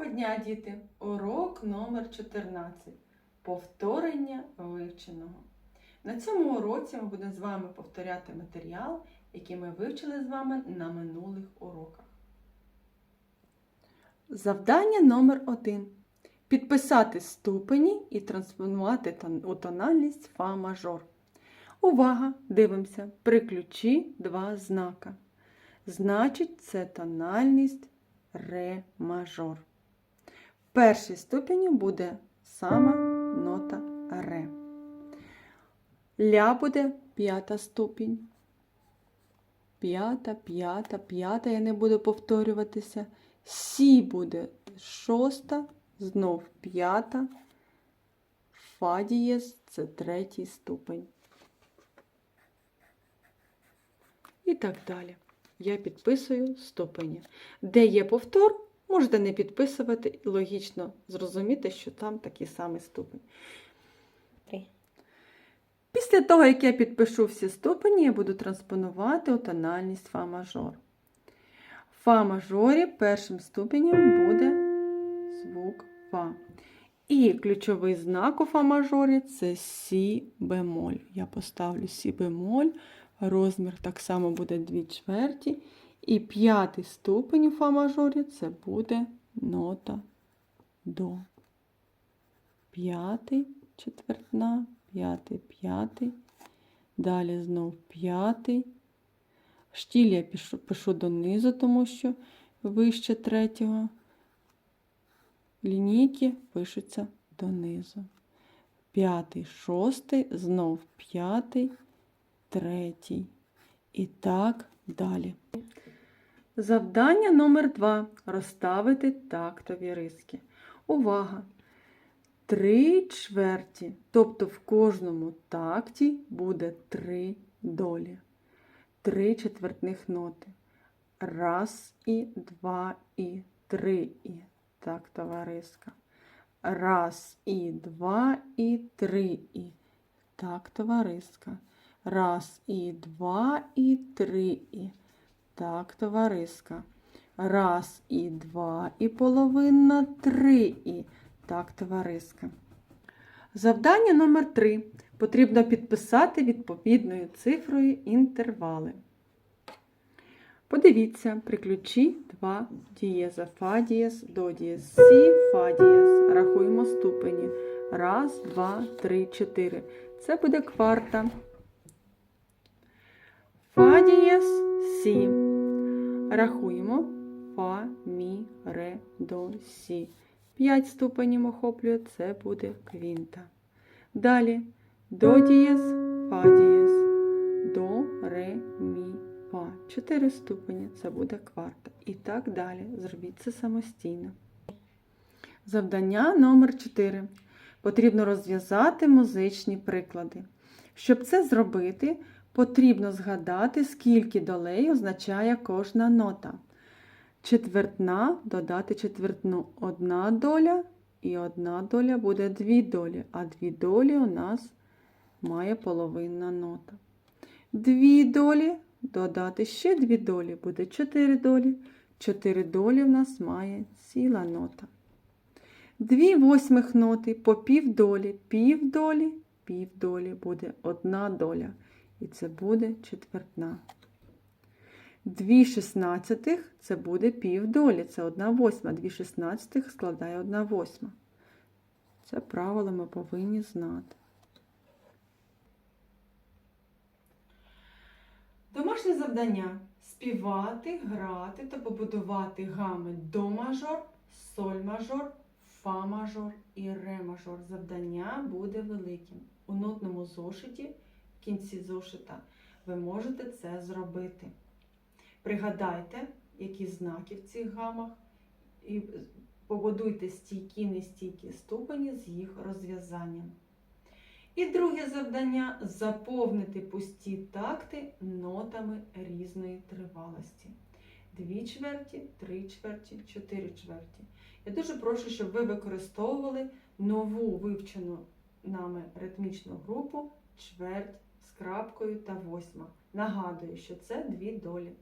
Доброго дня, діти! Урок номер 14. Повторення вивченого. На цьому уроці ми будемо з вами повторяти матеріал, який ми вивчили з вами на минулих уроках. Завдання номер 1. Підписати ступені і транспонувати у тональність фа мажор. Увага! Дивимося. При ключі два знака. Значить, це тональність ре мажор. Першій ступені буде сама нота ре. Ля буде п'ята ступінь. П'ята, п'ята, п'ята. Я не буду повторюватися. Сі буде шоста, знов п'ята. Фа дієз це третій ступень. І так далі. Я підписую ступені. Де є повтор, можете не підписувати і логічно зрозуміти, що там такий самий ступень. Після того, як я підпишу всі ступені, я буду транспонувати у тональність фа мажор. В фа мажорі першим ступенем буде звук фа. І ключовий знак у фа мажорі це сі бемоль. Я поставлю сі бемоль. Розмір так само буде 2 чверті. І п'ятий ступень у фа мажорі це буде нота до. П'ятий четвертна, п'ятий, п'ятий. Далі знов п'ятий. Штіль я пишу, пишу донизу, тому що вище третього. Лінійки пишуться донизу. П'ятий, шостий, знов п'ятий, третій. І так далі. Завдання номер два. Розставити тактові риски. Увага! Три чверті. Тобто в кожному такті буде три долі. Три четвертних ноти. Раз і два і три і. Тактова риска. Раз і два і три і. Тактова риска. Раз і два і три і. Так, товариска. Раз і два і половина три і. Так, товариска. Завдання номер 3. Потрібно підписати відповідною цифрою інтервали. Подивіться, при ключі 2 дієза, фа дієз, до дієз, сі, фа дієз. Рахуємо ступені. Раз, два, три, чотири. Це буде кварта. Фа дієз, сі. Рахуємо фа, мі, ре, до, сі. П'ять ступенів охоплює, це буде квінта. Далі до дієз, фа дієз, до, ре, мі, фа. Чотири ступені, це буде кварта. І так далі. Зробіть це самостійно. Завдання номер 4. Потрібно розв'язати музичні приклади. Щоб це зробити, потрібно згадати, скільки долей означає кожна нота. Четвертна додати четвертну. Одна доля і одна доля буде дві долі, а дві долі у нас має половинна нота. Дві долі додати ще дві долі буде чотири долі. Чотири долі в нас має ціла нота. Дві восьмих ноти по півдолі, півдолі, півдолі буде одна доля. І це буде четвертна. Дві шістнадцятих це буде півдолі, це одна восьма. Дві шістнадцятих складає одна восьма. Це правило ми повинні знати. Домашнє завдання співати, грати та побудувати гами до мажор, соль мажор, фа мажор і ре мажор. Завдання буде великим. У нотному зошиті кінці зошита ви можете це зробити. Пригадайте, які знаки в цих гамах, і побудуйте стійкі, нестійкі ступені з їх розв'язанням. І друге завдання заповнити пусті такти нотами різної тривалості. Дві чверті, три чверті, чотири чверті. Я дуже прошу, щоб ви використовували нову вивчену нами ритмічну групу чверть з крапкою та восьма. Нагадую, що це дві долі.